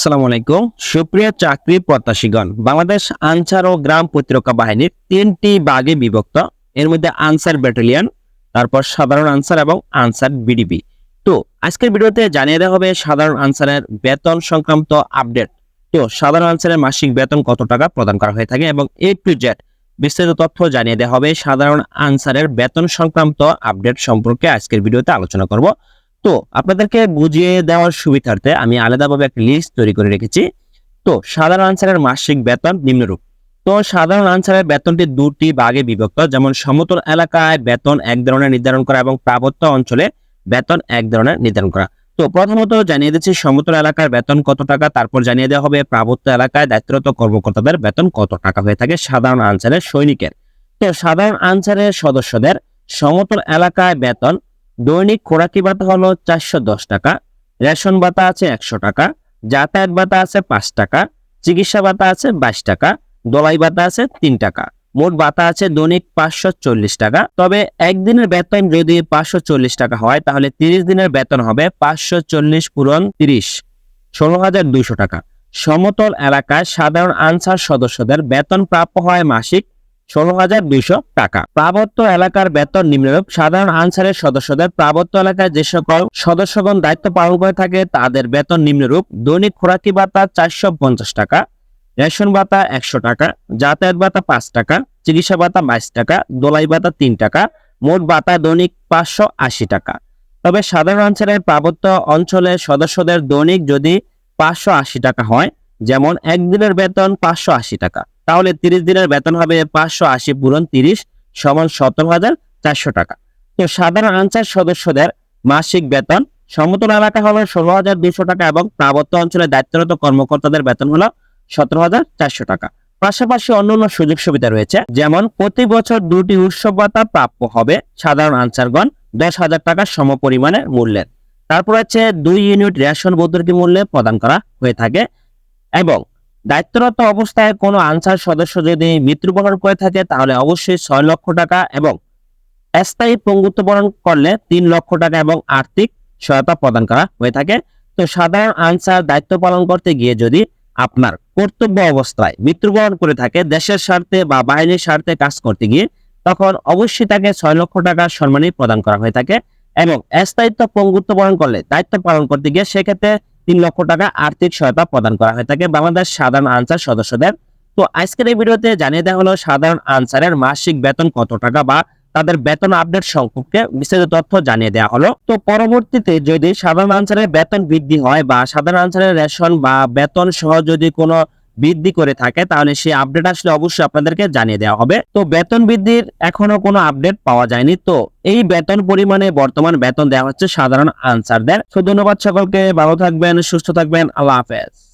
আসসালামু আলাইকুম। সুপ্রিয় চাকরি প্রত্যাশীগণ, বাংলাদেশ আনসার ও গ্রাম প্রতিরক্ষা বাহিনীর তিনটি ভাগে বিভক্ত। এর মধ্যে আনসার ব্যাটালিয়ন, তারপর সাধারণ আনসার এবং আনসার বিডিবি। তো, আজকের ভিডিওতে জানিয়ে দেওয়া হবে সাধারণ আনসারের বেতন সংক্রান্ত আপডেট। তো, সাধারণ আনসারের মাসিক বেতন কত টাকা প্রদান করা হয়ে থাকে এবং এ টু জেড বিস্তারিত তথ্য জানিয়ে দেওয়া হবে সাধারণ আনসারের বেতন সংক্রান্ত আপডেট সম্পর্কে আজকের ভিডিওতে আলোচনা করব। তো আপনাদেরকে বুঝিয়ে দেওয়ার সুবিধার্থে আমি আলাদাভাবে একটা লিস্ট তৈরি করে রেখেছি। তো সাধারণ আনসারের মাসিক বেতন নিম্নরূপ। তো সাধারণ আনসারের বেতনটি দুটি ভাগে বিভক্ত, যেমন সমতল এলাকায় বেতন এক ধরনের নির্ধারণ করা এবং পার্বত্য অঞ্চলে বেতন এক ধরনের নির্ধারণ করা। তো প্রথমত জানিয়ে দিচ্ছি, সমতল এলাকার বেতন কত টাকা? তারপর জানিয়ে দেওয়া হবে, পার্বত্য এলাকায় দায়িত্বরত কর্মকর্তাদের বেতন কত টাকা হয়ে থাকে সাধারণ আনসারের সৈনিকের। তো সাধারণ আনসারের সদস্যদের সমতল এলাকায় বেতন দৈনিক খোরাকি ভাতা হলো চারশো দশ টাকা, রেশন ভাতা আছে একশো টাকা, যাতায়াত ভাতা আছে পাঁচ টাকা, চিকিৎসা ভাতা আছে বাইশ টাকা, দলাই ভাতা আছে তিন টাকা। মোট ভাতা আছে দৈনিক পাঁচশো চল্লিশ টাকা। তবে একদিনের বেতন যদি পাঁচশো চল্লিশ টাকা হয়, তাহলে তিরিশ দিনের বেতন হবে পাঁচশো চল্লিশ পূরণ তিরিশ, ষোলো হাজার দুইশো টাকা। সমতল এলাকায় সাধারণ আনসার সদস্যদের বেতন প্রাপ্য হয় মাসিক ষোলো হাজার দুইশো টাকা। পার্বত্য এলাকার বেতন নিম্নরূপ। সাধারণ আনসারের সদস্যদের পার্বত্য এলাকায় যে সকল সদস্যগণ দায়িত্ব পালন করে থাকে, তাদের বেতন নিম্নরূপ। দৈনিক খোরাকি ভাতা চারশো পঞ্চাশ টাকা, রেশন ভাতা একশো টাকা, যাতায়াত ভাতা পাঁচ টাকা, চিকিৎসা ভাতা বাইশ টাকা, দোলাই ভাতা তিন টাকা, মোট ভাতা দৈনিক পাঁচশো আশি টাকা। তবে সাধারণ আনসারের পার্বত্য অঞ্চলের সদস্যদের দৈনিক যদি পাঁচশো আশি টাকা হয়, যেমন একদিনের বেতন পাঁচশো আশি টাকা। তাহলে তিরিশ দিনের বেতন হবে পাঁচশো আশি পূরণ তিরিশ সমান সতেরো হাজার চারশো টাকা। তো সাধারণ আনসার সদস্যদের মাসিক বেতন, সমতল এলাকা হবে ষোলো হাজার দুশো টাকা এবং পার্বত্য অঞ্চলে দায়িত্বরত কর্মকর্তাদের বেতন হলো সতেরো হাজার চারশো টাকা। পাশাপাশি অন্যান্য সুযোগ সুবিধা রয়েছে, যেমন প্রতি বছর দুটি উৎসব ভাতা প্রাপ্য হবে সাধারণ আনসারগণ দশ হাজার টাকা সম পরিমাণে মূল্যের। তারপর হচ্ছে দুই ইউনিট রেশন বৈদ্যুতিক মূল্যে প্রদান করা হয়ে থাকে এবং দায়িত্বরত অবস্থায় কোনো আনসার সদস্য যদি মৃত্যুবরণ করে থাকে, তাহলে অবশ্যই ছয় লক্ষ টাকা এবং স্থায়ী পঙ্গুত্ববরণ করলে তিন লক্ষ টাকা এবং আর্থিক সহায়তা প্রদান করা হয়ে থাকে। তো সাধারণ আনসার দায়িত্ব পালন করতে গিয়ে যদি আপনার কর্তব্য অবস্থায় মৃত্যুবরণ করে থাকে, দেশের স্বার্থে বা বাহিনীর স্বার্থে কাজ করতে গিয়ে, তখন অবশ্যই তাকে ছয় লক্ষ টাকা সম্মানী প্রদান করা হয়ে থাকে এবং স্থায়িত্ব পঙ্গুত্ব বরণ করলে দায়িত্ব পালন করতে গিয়ে, সেক্ষেত্রে তিন লক্ষ টাকা আর্থিক সহায়তা প্রদান করা হয়ে থাকে বাংলাদেশ সাধারণ আনসার সদস্যদের। তো আজকের এই ভিডিওতে জানিয়ে দেওয়া হলো সাধারণ আনসারের মাসিক বেতন কত টাকা বা তাদের বেতন আপডেট সম্পর্কে বিস্তারিত তথ্য জানিয়ে দেওয়া হলো। তো পরবর্তীতে যদি সাধারণ আনসারের বেতন বৃদ্ধি হয় বা সাধারণ আনসারের রেশন বা বেতন সহ যদি কোনো বৃদ্ধি করে থাকে, তাহলে সেই আপডেট আসলে অবশ্যই আপনাদেরকে জানিয়ে দেওয়া হবে। তো বেতন বৃদ্ধির এখনও কোনো আপডেট পাওয়া যায়নি। তো এই বেতন পরিমাণে বর্তমান বেতন দেওয়া হচ্ছে সাধারণ আনসারদের। তো ধন্যবাদ সকলকে, ভালো থাকবেন, সুস্থ থাকবেন, আল্লাহ হাফেজ।